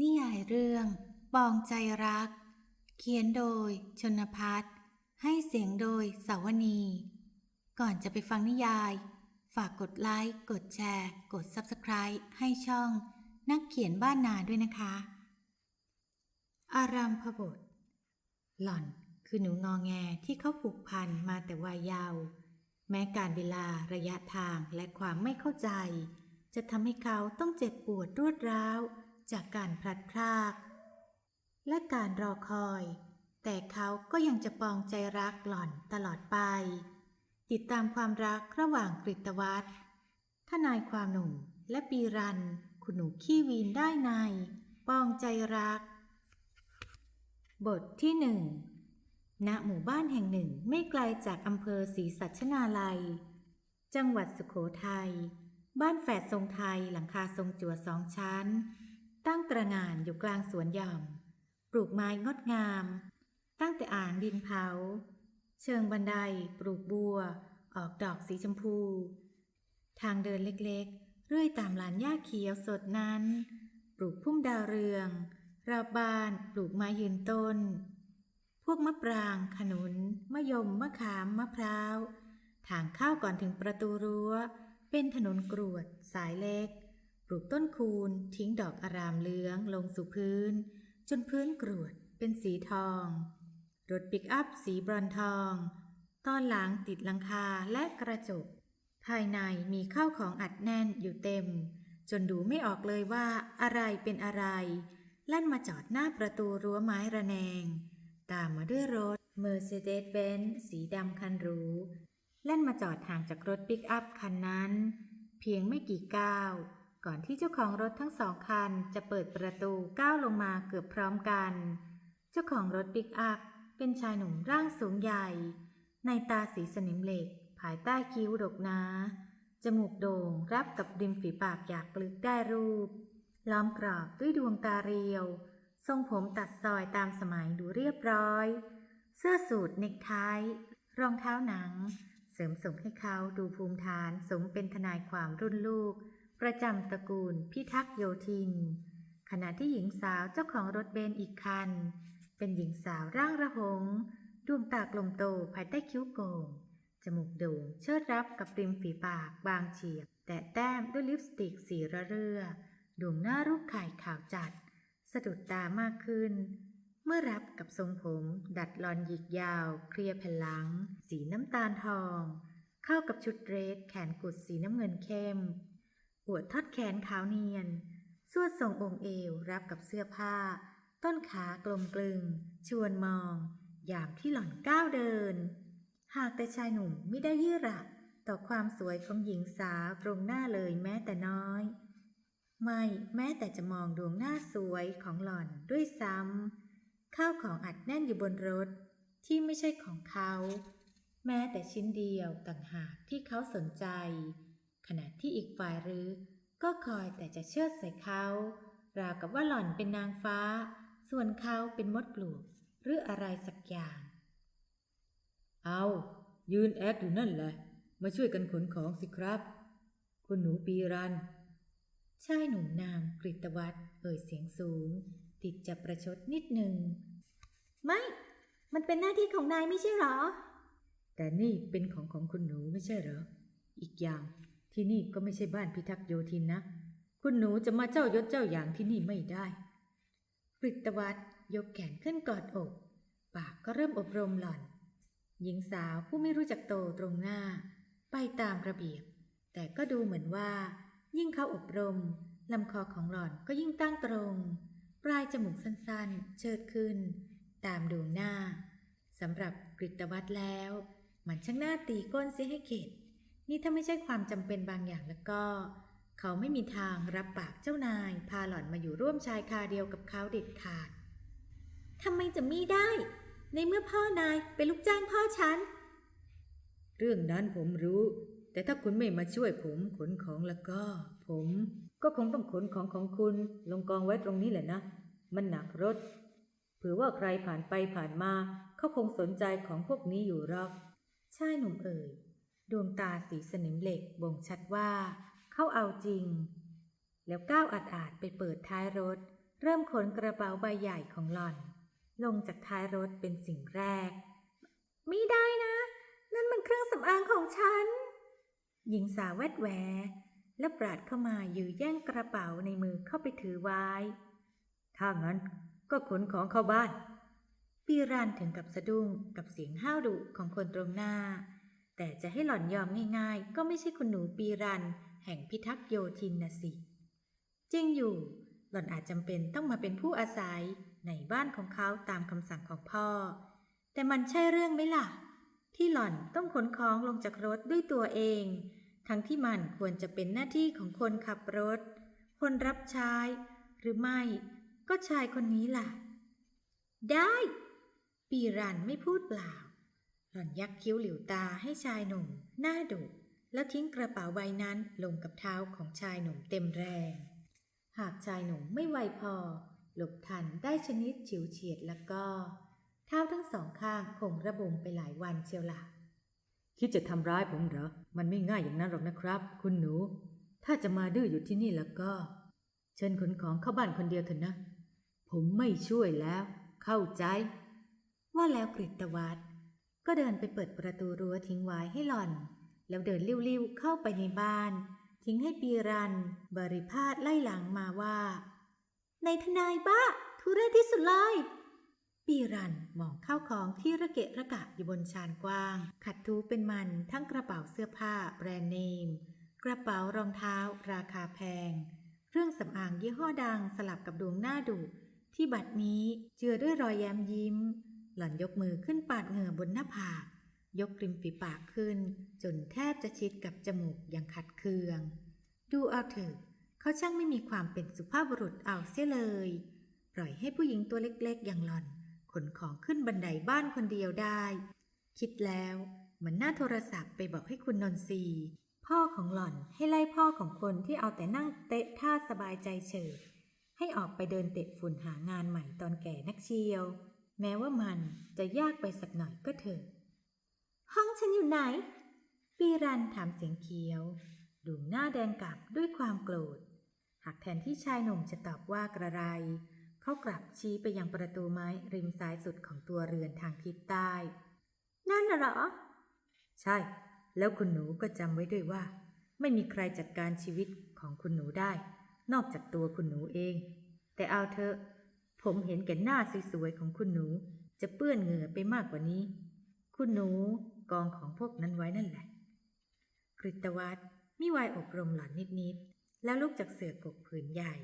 นิยายเรื่องปองใจรัก เขียนโดยชนพัฒน์ให้เสียงโดยสาวนี ก่อนจะไปฟังนิยาย ฝากกดไลค์ กดแชร์ กด Subscribe ให้ช่อง นักเขียนบ้านนาด้วยนะคะ อารามพบท หล่อนคือหนูงองแงที่เขาผูกพันมาแต่วัยเยาว์แม้การเวลาระยะทางและความไม่เข้าใจ จะทำให้เขาต้องเจ็บปวดรวดร้าว จากการพลัดพราก และการรอคอย แต่เขาก็ยังจะปองใจรักหล่อนตลอดไป ติดตามความรักระหว่างกฤตวัฒน์ทนายความหนุ่มและปีรัน คุณหนูขี้วีนได้ใน ปองใจรัก บทที่หนึ่งณหมู่บ้านแห่งหนึ่งไม่ไกลจากอำเภอศรีสัชนาลัย จังหวัดสุโขทัย บ้านแฝดทรงไทยหลังคาทรงจั่วสองชั้น ตั้งตระงานอยู่กลางสวนหย่อม ปลูกไม้งดงาม ตั้งแต่อ่างดินเผา เชิงบันได ปลูกบัว ออกดอกสีชมพู ทางเดินเล็กๆ เรื่อยตามลานหญ้าเขียวสดนั้น ปลูกพุ่มดาวเรือง รอบบ้านปลูกไม้ยืนต้น พวกมะปราง ขนุน มะยม มะขาม มะพร้าว ทางเข้าก่อนถึงประตูรั้ว เป็นถนนกรวดสายเล็ก ปลูกต้นคูนทิ้งดอกอารามเหลืองลงสู่พื้น จนพื้นกรวดเป็นสีทอง รถปิกอัพสีบรอนทอง ตอนหลังติดลังคาและกระจก ภายในมีข้าวของอัดแน่นอยู่เต็ม จนดูไม่ออกเลยว่าอะไรเป็นอะไรลั่นมาจอดหน้าประตูรั้วไม้ระแนง ตามมาด้วยรถ Mercedes-Benz สีดำคันหรูแล่นมาจอดห่างจากรถปิกอัพคันนั้น เพียงไม่กี่ก้าว ก่อนที่เจ้าของรถทั้งสองคันจะเปิดประตูก้าวลงมาเกือบพร้อมกัน เจ้าของรถปิกอัพเป็นชายหนุ่มร่างสูงใหญ่ ในตาสีสนิมเหล็ก ภายใต้คิ้วดกนาจมูกโด่งรับกับริมฝีปากอยากลึกได้รูป ล้อมกรอบด้วยดวงตาเรียว ทรงผมตัดซอยตามสมัยดูเรียบร้อย เสื้อสูทเนกไทรองเท้าหนัง เสริมส่งให้เขาดูภูมิฐานสมเป็นทนายความรุ่นลูก ประจำตระกูลพิทักษ์โยธิน ขณะที่หญิงสาวเจ้าของรถเบนซ์อีกคัน เป็นหญิงสาวร่างระหง ดวงตากลมโตภายใต้คิ้วโก่ง จมูกโด่งเชิดรับกับริมฝีปากบางเฉียบ แต่แต้มด้วยลิปสติกสีระเรื่อ ดวงหน้ารูปไข่ขาวจัด สะดุดตามากขึ้น เมื่อรับกับทรงผม ดัดลอนหยิกยาว เคลียร์แผ่นหลัง สีน้ำตาลทอง เข้ากับชุดเดรสแขนกุดสีน้ำเงินเข้ม อวดทอดแขนขาวเนียน สวดทรงองค์เอวรับกับเสื้อผ้า ต้นขากลมกลึง ชวนมอง ยามที่หล่อนก้าวเดิน หากแต่ชายหนุ่มไม่ได้ยื่ระต่อความสวยของหญิงสาวตรงหน้าเลยแม้แต่น้อย ไม่แม้แต่จะมองดวงหน้าสวยของหล่อนด้วยซ้ำข้าวของอัดแน่นอยู่บนรถที่ไม่ใช่ของเขา แม้แต่ชิ้นเดียวต่างหากที่เขาสนใจ ขณะที่อีกฝ่ายหรือ ก็คอยแต่จะเชื่อดใส่เขา ราวกับว่าหล่อนเป็นนางฟ้า ส่วนเขาเป็นมดปลวกหรืออะไรสักอย่าง เอายืนแอคอยู่นั่นแหละ มาช่วยกันขนของสิครับ คุณหนูปีรันชายหนุ่มนามกฤตวัฒน์เอ่ยเสียงสูง ติดจะประชดนิดหนึ่ง ไม่ มันเป็นหน้าที่ของนายไม่ใช่หรอ แต่นี่เป็นของของคุณหนูไม่ใช่เหรอ อีกอย่าง ที่นี่ก็ไม่ใช่บ้านพิทักษ์โยธินนะ คุณหนูจะมาเจ้ายศเจ้าอย่างที่นี่ไม่ได้กฤตวัฒน์ยกแขนขึ้นกอดอก ปากก็เริ่มอบรมหล่อน หญิงสาวผู้ไม่รู้จักโตตรงหน้า ไปตามระเบียบ แต่ก็ดูเหมือนว่า ยิ่งเขาอบรมลำคอของหล่อนก็ยิ่งตั้งตรง ปลายจมูกสั้นๆ เชิดขึ้น ตามดวงหน้าสำหรับกฤตวัฒน์แล้ว มันช่างหน้าตีก้นเสียให้เข็ด นี่ถ้าไม่ใช่ความจำเป็นบางอย่างแล้วก็ เขาไม่มีทางรับปากเจ้านาย พาหล่อนมาอยู่ร่วมชายคาเดียวกับเขาเด็ดขาดทำไมจะไม่ได้ ในเมื่อพ่อนายเป็นลูกจ้างพ่อฉัน เรื่องนั้นผมรู้ แต่ถ้าคุณไม่มาช่วยผมขนของแล้วก็ ผมก็คงต้องขนของของคุณลงกองไว้ตรงนี้แหละนะ มันหนักรถเผื่อว่าใครผ่านไปผ่านมา เขาคงสนใจของพวกนี้อยู่หรอกชายหนุ่มเอ่ย ดวงตาสีสนิมเหล็กบ่งชัดว่า เข้าเอาจริง แล้วก้าวอาดอาดไปเปิดท้ายรถ เริ่มขนกระเป๋าใบใหญ่ของหล่อน ลงจากท้ายรถเป็นสิ่งแรก ไม่ได้นะ นั่นมันเครื่องสำอางของฉัน หญิงสาวแวดแหวและปราดเข้ามายื้อแย่งกระเป๋าในมือเข้าไปถือไว้ ถ้างั้นก็ขนของเข้าบ้านปีรันถึงกับสะดุ้งกับเสียงห้าวดุของคนตรงหน้า แต่จะให้หล่อนยอมง่ายๆ ก็ไม่ใช่คุณหนูปีรัน แห่งพิทักษ์โยธินนะสิ จริงอยู่ หล่อนอาจจำเป็นต้องมาเป็นผู้อาศัยในบ้านของเขาตามคำสั่งของพ่อ แต่มันใช่เรื่องไหมล่ะ ที่หล่อนต้องขนของลงจากรถด้วยตัวเอง ทั้งที่มันควรจะเป็นหน้าที่ของคนขับรถ คนรับใช้ หรือไม่ ก็ชายคนนี้ล่ะ ได้ ปีรันไม่พูดเปล่า หล่อนยักคิ้วหลิวตาให้ชายหนุ่ม หน้าดุ แล้วทิ้งกระเป๋าใบนั้นลงกับเท้าของชายหนุ่มเต็มแรง หากชายหนุ่มไม่ไวพอ หลบทันได้ชนิดฉิวเฉียดแล้วก็ เท้าทั้งสองข้างคงระบมไปหลายวันเชียวละ่ะคิดจะทำร้ายผมเหรอ มันไม่ง่ายอย่างนั้นหรอกนะครับ คุณหนู ถ้าจะมาดื้ออยู่ที่นี่แล้วก็ เชิญขนของเข้าบ้านคนเดียวเถอะนะ ผมไม่ช่วยแล้ว เข้าใจ ว่าแล้วกฤตวัฒน์ ก็เดินไปเปิดประตูรั้วทิ้งไว้ให้หล่อน แล้วเดินลิ้วๆเข้าไปในบ้าน ทิ้งให้ปีรัน บริพาทไล่หลังมาว่า ในทนายบ้า ทุเรศที่สุดเลยปีรันมองเข้าของที่ระเกะระกะอยู่บนชานกว้าง ขัดทูเป็นมันทั้งกระเป๋าเสื้อผ้าแบรนด์เนม กระเป๋ารองเท้า ราคาแพง เครื่องสำอางยี่ห้อดังสลับกับดวงหน้าดุที่บัดนี้เจือด้วยรอยแย้มยิ้ม หล่อนยกมือขึ้นปาดเหงื่อบนหน้าผาก ยกริมฝีปากขึ้น จนแทบจะชิดกับจมูกอย่างขัดเคือง ดูเอาเถอะเขาช่างไม่มีความเป็นสุภาพบุรุษเอาเสียเลย ปล่อยให้ผู้หญิงตัวเล็กๆ อย่างหล่อนขนของขึ้นบันไดบ้านคนเดียวได้ คิดแล้วมันน่าโทรศัพท์ไปบอกให้คุณนนทรีพ่อของหล่อนให้ไล่พ่อของคนที่เอาแต่นั่งเตะท่าสบายใจเฉยให้ออกไปเดินเตะฝุ่นหางานใหม่ตอนแก่นักเชียว แม้ว่ามันจะยากไปสักหน่อยก็เถอะ ห้องฉันอยู่ไหน ปีรันถามเสียงเคี้ยว ดูหน้าแดงกลับด้วยความโกรธ หากแทนที่ชายหนุ่มจะตอบว่ากระไร เขากลับชี้ไปยังประตูไม้ริมซ้ายสุดของตัวเรือนทางทิศใต้ นั่นน่ะเหรอ ใช่ แล้วคุณหนูก็จำไว้ด้วยว่า ไม่มีใครจัดการชีวิตของคุณหนูได้ นอกจากตัวคุณหนูเอง แต่เอาเถอะ ผมเห็นแก่หน้าสวยๆของคุณหนู จะเปื้อนเหงื่อไปมากกว่านี้ คุณหนูกองของพวกนั้นไว้นั่นแหละ กฤตวัฒน์มิวายอบรมหล่อนนิดๆ แล้วลุกจากเสือกกผืนใหญ่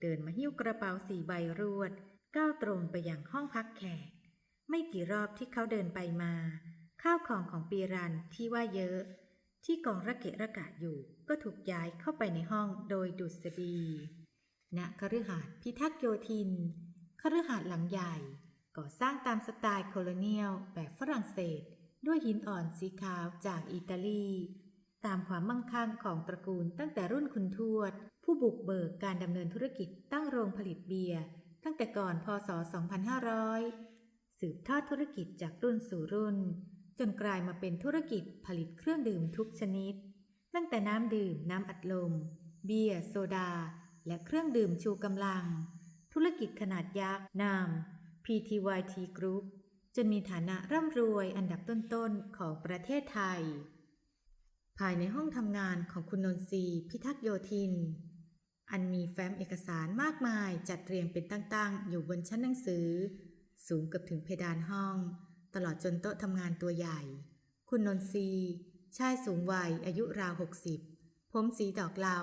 เดินมาหิ้วกระเป๋าสี่ใบรวด ก้าวตรงไปยังห้องพักแขก ไม่กี่รอบที่เขาเดินไปมา ข้าวของของปีรันที่ว่าเยอะ ที่กองระเกะระกะอยู่ ก็ถูกย้ายเข้าไปในห้องโดยดุษฎีณคฤหาสน์พิทักษ์โยธิน คฤหาสน์หลังใหญ่ ก่อสร้างตามสไตล์โคลเนียลแบบฝรั่งเศส ด้วยหินอ่อนสีขาวจากอิตาลี ตามความมั่งคั่งของตระกูลตั้งแต่รุ่นคุณทวด ผู้บุกเบิกการดำเนินธุรกิจตั้งโรงผลิตเบียร์ตั้งแต่ก่อนพศ 2500 สืบทอดธุรกิจจากรุ่นสู่รุ่น จนกลายมาเป็นธุรกิจผลิตเครื่องดื่มทุกชนิด ตั้งแต่น้ำดื่มน้ำอัดลม เบียร์โซดา และเครื่องดื่มชูกำลัง ธุรกิจขนาดยักษ์นาม PTYT Group จนมีฐานะร่ำรวยอันดับต้นๆ ของประเทศไทย ภายในห้องทำงานของคุณนนทรีพิทักษ์โยธิน อันมีแฟ้มเอกสารมากมายจัดเรียงเป็นตั้ง ๆ อยู่บนชั้นหนังสือ สูงเกือบถึงเพดานห้อง ตลอดจนโต๊ะทำงานตัวใหญ่ คุณนนทรีชายสูงวัยอายุราวหกสิบผมสีดอกเหลา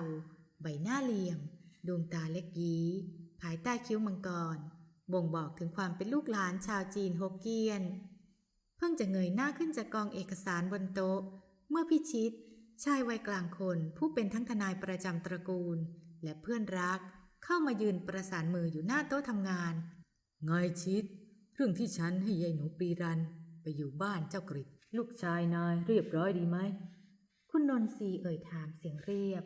ใบหน้าเหลี่ยม ดวงตาเล็กยี้ ภายใต้คิ้วมังกร บ่งบอกถึงความเป็นลูกหลานชาวจีนฮกเกี้ยน เพิ่งจะเงยหน้าขึ้นจากกองเอกสารบนโต๊ะ เมื่อพิชิต ชายวัยกลางคนผู้เป็นทั้งทนายประจำตระกูล และเพื่อนรักเข้ามายืนประสานมืออยู่หน้าโต๊ะทำงานไงชิด เรื่องที่ฉันให้ยายหนูปีรัน ไปอยู่บ้านเจ้ากริดลูกชายนายเรียบร้อยดีไหม คุณนนทรีเอ่ยถามเสียงเรียบ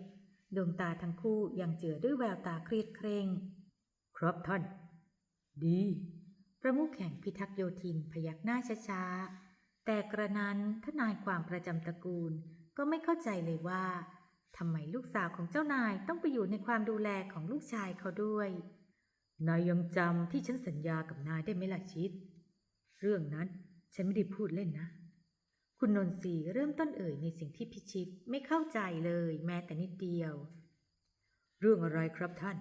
ดวงตาทั้งคู่ยังเจือด้วยแววตาเครียดเคร่ง ครับท่าน ดี ประมุขแห่งพิทักษ์โยธินพยักหน้าช้าๆ แต่กระนั้นทนายความประจำตระกูลก็ไม่เข้าใจเลยว่าทำไมลูกสาวของเจ้านายต้องไปอยู่ในความดูแลของลูกชายเขาด้วย นายยังจำที่ฉันสัญญากับนายได้ไหมล่ะชิด เรื่องนั้นฉันไม่ได้พูดเล่นนะ คุณนนทรีเริ่มต้นเอ่ยในสิ่งที่พิชิตไม่เข้าใจเลยแม้แต่นิดเดียว เรื่องอะไรครับท่าน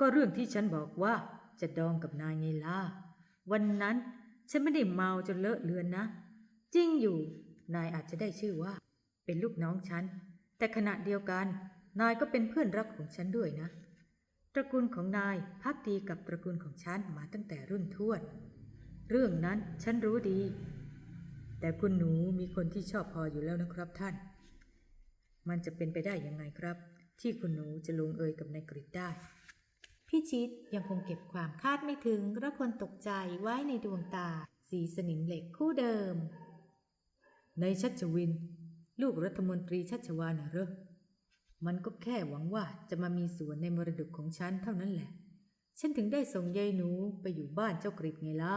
ก็เรื่องที่ฉันบอกว่าจะดองกับนายไงล่ะ วันนั้นฉันไม่ได้เมาจนเลอะเลือนนะ จริงอยู่ นายอาจจะได้ชื่อว่า เป็นลูกน้องฉัน แต่ขณะเดียวกัน นายก็เป็นเพื่อนรักของฉันด้วยนะ ตระกูลของนายพักดีกับตระกูลของฉันมาตั้งแต่รุ่นทวด เรื่องนั้นฉันรู้ดี แต่คุณหนูมีคนที่ชอบพออยู่แล้วนะครับท่าน มันจะเป็นไปได้ยังไงครับ ที่คุณหนูจะลงเอยกับนายกริดได้ พี่ชิดยังคงเก็บความคาดไม่ถึงและคนตกใจไว้ในดวงตา สีสนิมเหล็กคู่เดิม ในชัชวิน ลูกรัฐมนตรีชัชวานะเหรอมันก็แค่หวังว่าจะมามีส่วนในมรดกของฉันเท่านั้นแหละ ฉันถึงได้ส่งยายหนูไปอยู่บ้านเจ้ากริดไงล่ะ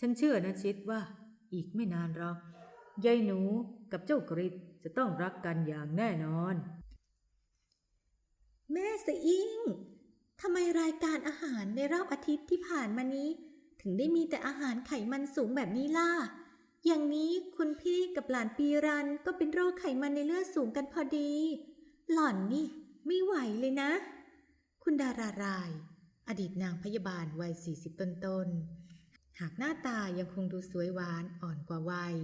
ฉันเชื่อนะชิดว่า อีกไม่นานหรอกยายหนูกับเจ้ากริดจะต้องรักกันอย่างแน่นอน แม่สะอิง ทำไมรายการอาหารในรอบอาทิตย์ที่ผ่านมานี้ ถึงได้มีแต่อาหารไขมันสูงแบบนี้ล่ะ อย่างนี้คุณพี่กับหลานปีรันก็เป็นโรคไขมันในเลือดสูงกันพอดี หล่อนนี่ ไม่ไหวเลยนะ คุณดาราราย อดีตนางพยาบาลวัย 40 ต้นๆ หากหน้าตายังคงดูสวยหวานอ่อนกว่าวัย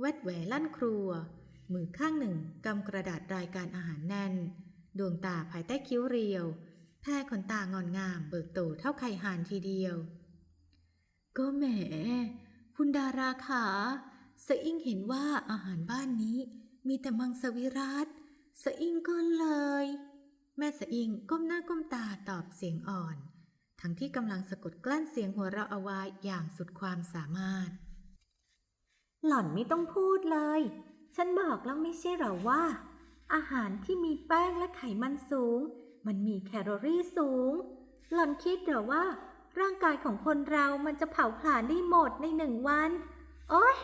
แวดแหวลั่นครัว มือข้างหนึ่งกำกระดาษรายการอาหารแน่น ดวงตาภายใต้คิ้วเรียว แพร่ขนตางอนงามเบิกโตเท่าไข่ห่านทีเดียว ก็แหม คุณดาราขาสะอิงเห็นว่าอาหารบ้านนี้ มีแต่มังสวิรัตสะอิงก็เลย แม่สะอิงก้มหน้าก้มตาตอบเสียงอ่อน ทั้งที่กำลังสะกดกลั้นเสียงหัวเราะเอาไว้อย่างสุดความสามารถ หล่อนไม่ต้องพูดเลย ฉันบอกแล้วไม่ใช่หรอว่า อาหารที่มีแป้งและไขมันสูง มันมีแคลอรี่สูง หล่อนคิดเหรอว่า ร่างกายของคนเรามันจะเผาผลาญได้หมดในหนึ่งวัน โอ๊ย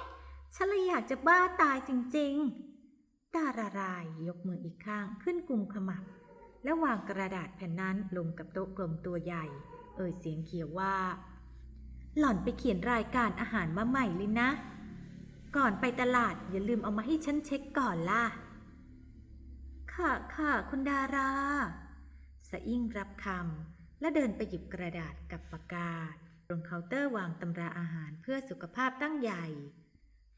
ฉันเลยอยากจะบ้าตายจริงๆ ดารารายยกมืออีกข้างขึ้นกุมขมับ และวางกระดาษแผ่นนั้นลงกับโต๊ะกลมตัวใหญ่ เอ่ยเสียงเขียวว่า หล่อนไปเขียนรายการอาหารมาใหม่เลยนะ ก่อนไปตลาดอย่าลืมเอามาให้ฉันเช็คก่อนล่ะ ค่ะค่ะคุณดารา สะอิ่งรับคำและเดินไปหยิบกระดาษกับปากกา ตรงเคาน์เตอร์วางตำราอาหารเพื่อสุขภาพตั้งใหญ่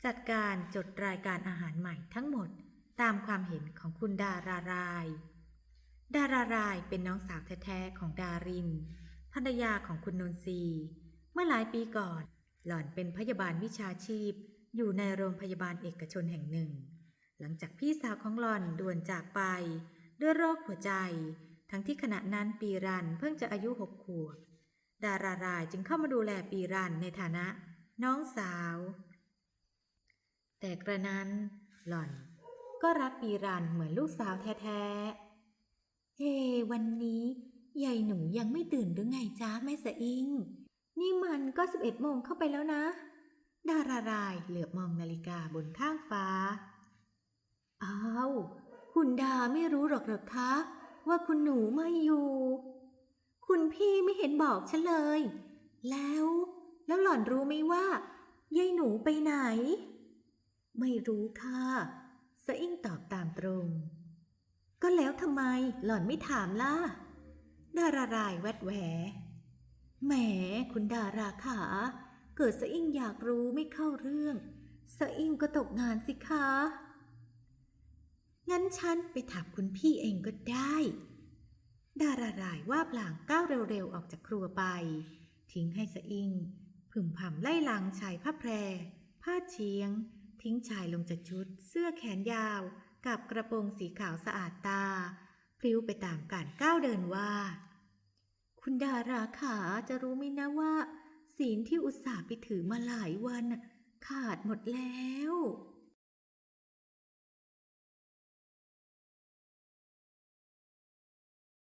จัดการจดรายการอาหารใหม่ทั้งหมดตามความเห็นของคุณดาราราย ดารารายเป็นน้องสาวแท้ๆของดาริน ภรรยาของคุณนนทรีเมื่อหลายปีก่อน หล่อนเป็นพยาบาลวิชาชีพ อยู่ในโรงพยาบาลเอกชนแห่งหนึ่ง หลังจากพี่สาวของหล่อนด่วนจากไป ด้วยโรคหัวใจ ทั้งที่ขณะนั้นปีรันเพิ่งจะอายุหกขวบ ดารารายจึงเข้ามาดูแลปีรันในฐานะ น้องสาว แต่กระนั้น หล่อน ก็รักปีรันเหมือนลูกสาวแท้ๆ เฮ้วันนี้ยายหนูยังไม่ตื่นหรือไงจ้าแม่สะอิง นี่มันก็สิบเอ็ดโมงเข้าไปแล้วนะ ดารารายเหลือบมองนาฬิกาบนข้างฟ้า อ้าว คุณดาไม่รู้หรอกหรอคะ ว่าคุณหนูไม่อยู่ คุณพี่ไม่เห็นบอกฉันเลย แล้ว แล้วหล่อนรู้ไหมว่ายายหนูไปไหน ไม่รู้ค่ะสะอิ่งตอบตามตรง ก็แล้วทำไมหล่อนไม่ถามล่ะ ดารารายแวดแหวแหมคุณดาราขาเกิดสะอิ่งอยากรู้ไม่เข้าเรื่องสะอิ่งก็ตกงานสิคะ งั้นฉันไปถามคุณพี่เองก็ได้ ดารารายว่าปลางก้าวเร็วๆออกจากครัวไป ทิ้งให้สะอิง พึมพำไล่หลังชายผ้าแพร ผ้าเชียง ทิ้งชายลงจากชุด เสื้อแขนยาว กับกระโปรงสีขาวสะอาดตา พลิ้วไปตามการก้าวเดินว่า คุณดาราขาจะรู้ไหมนะว่า ศีลที่อุตส่าห์ไปถือมาหลายวันขาดหมดแล้ว